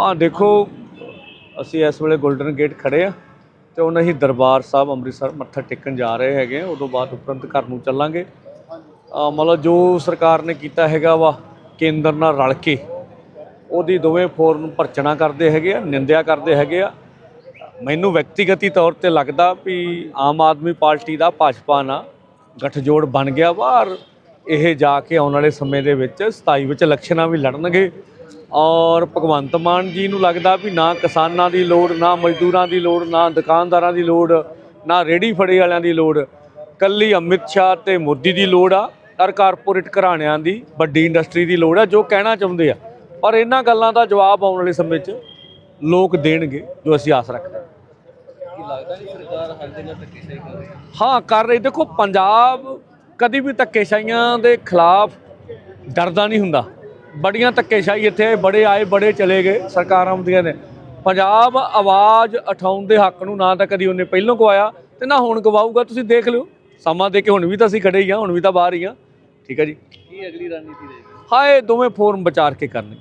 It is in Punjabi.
ਹਾਂ ਦੇਖੋ, ਅਸੀਂ ਇਸ ਵੇਲੇ 골ਡਨ ਗੇਟ ਖੜੇ ਆ ਤੇ ਉਹਨਾਂ ਹੀ ਦਰਬਾਰ ਸਾਹਿਬ ਅੰਮ੍ਰਿਤਸਰ ਮੱਥਾ ਟੇਕਣ ਜਾ ਰਹੇ ਹੈਗੇ ਆ। ਉਦੋਂ ਬਾਅਦ ਉਪਰੰਤ ਘਰ ਨੂੰ ਚੱਲਾਂਗੇ। ਮਤਲਬ ਜੋ ਸਰਕਾਰ ਨੇ ਕੀਤਾ ਹੈਗਾ ਵਾ, ਕੇਂਦਰ ਨਾਲ ਰਲ ਕੇ, ਉਹਦੀ ਦੋਵੇਂ ਫੋਰ ਨੂੰ ਪਰਚਣਾ ਕਰਦੇ ਹੈਗੇ ਆ, ਨਿੰਦਿਆ ਕਰਦੇ ਹੈਗੇ ਆ। ਮੈਨੂੰ ਵਿਅਕਤੀਗਤੀ ਤੌਰ ਤੇ ਲੱਗਦਾ ਵੀ ਆਮ ਆਦਮੀ ਪਾਰਟੀ ਦਾ ਭਾਜਪਾ ਨਾਲ ਗਠਜੋੜ ਬਣ ਗਿਆ ਵਾ, ਔਰ ਇਹ ਜਾ ਕੇ ਆਉਣ ਵਾਲੇ ਸਮੇਂ ਦੇ ਵਿੱਚ 27 ਵਿੱਚ ਇਲੈਕਸ਼ਨਾਂ ਵੀ ਲੜਨਗੇ। ਔਰ ਭਗਵੰਤ ਮਾਨ ਜੀ ਨੂੰ ਲੱਗਦਾ ਵੀ ਨਾ ਕਿਸਾਨਾਂ ਦੀ ਲੋੜ ਨਾ ਮਜ਼ਦੂਰਾਂ ਦੀ ਲੋੜ ਨਾ ਦੁਕਾਨਦਾਰਾਂ ਦੀ ਲੋੜ ਨਾ ਰੇੜੀ ਫੜੇ ਵਾਲਿਆਂ ਦੀ ਲੋੜ। ਕੱਲੀ ਅਮਿਤ ਸ਼ਾਹ ਤੇ ਮੋਦੀ ਦੀ ਲੋੜ ਆ ਔਰ ਕਾਰਪੋਰੇਟ ਘਰਾਣਿਆਂ ਦੀ ਵੱਡੀ ਇੰਡਸਟਰੀ ਦੀ ਲੋੜ ਆ ਜੋ ਕਹਿਣਾ ਚਾਹੁੰਦੇ ਆ। ਪਰ ਇਹਨਾਂ ਗੱਲਾਂ ਦਾ ਜਵਾਬ ਆਉਣ ਵਾਲੇ ਸਮੇਂ 'ਚ ਲੋਕ ਦੇਣਗੇ ਜੋ ਅਸੀਂ ਆਸ ਰੱਖਦੇ ਹਾਂ। ਕੀ ਲੱਗਦਾ ਨਹੀਂ ਸਰਕਾਰ ਹਰ ਜਗ੍ਹਾ ਧੱਕੇਸ਼ਾਹੀ ਕਰ ਰਹੀ ਹੈ? ਹਾਂ ਕਰ ਰਹੀ ਦੇਖੋ ਪੰਜਾਬ ਕਦੀ ਵੀ ਧੱਕੇਸ਼ਾਹੀਆਂ ਦੇ ਖਿਲਾਫ ਡਰਦਾ ਨਹੀਂ ਹੁੰਦਾ। ਬੜੀਆਂ ਧੱਕੇਸ਼ਾਹੀ ਇੱਥੇ ਬੜੇ ਆਏ ਬੜੇ ਚਲੇ ਗਏ ਸਰਕਾਰਾਂ ਹੁੰਦੀਆਂ ਨੇ। ਪੰਜਾਬ ਆਵਾਜ਼ ਉਠਾਉਣ ਦੇ ਹੱਕ ਨੂੰ ਨਾ ਤਾਂ ਕਦੀ ਉਹਨੇ ਪਹਿਲੋਂ ਗਵਾਇਆ ਤੇ ਨਾ ਹੁਣ ਗਵਾਊਗਾ ਤੁਸੀਂ ਦੇਖ ਲਿਓ। ਸਮਾਂ ਦੇ ਕੇ ਹੁਣ ਵੀ ਤਾਂ ਅਸੀਂ ਖੜੇ ਹੀ ਆ ਹੁਣ ਵੀ ਤਾਂ ਬਾਹਰ ਹੀ ਆ ਠੀਕ ਹੈ ਜੀ। ਕੀ ਅਗਲੀ ਰਣਨੀਤੀ ਰਹੇਗੀ ਹਾਏ ਦੋਵੇਂ ਫੋਰਮ ਵਿਚਾਰ ਕੇ ਕਰਨਗੇ।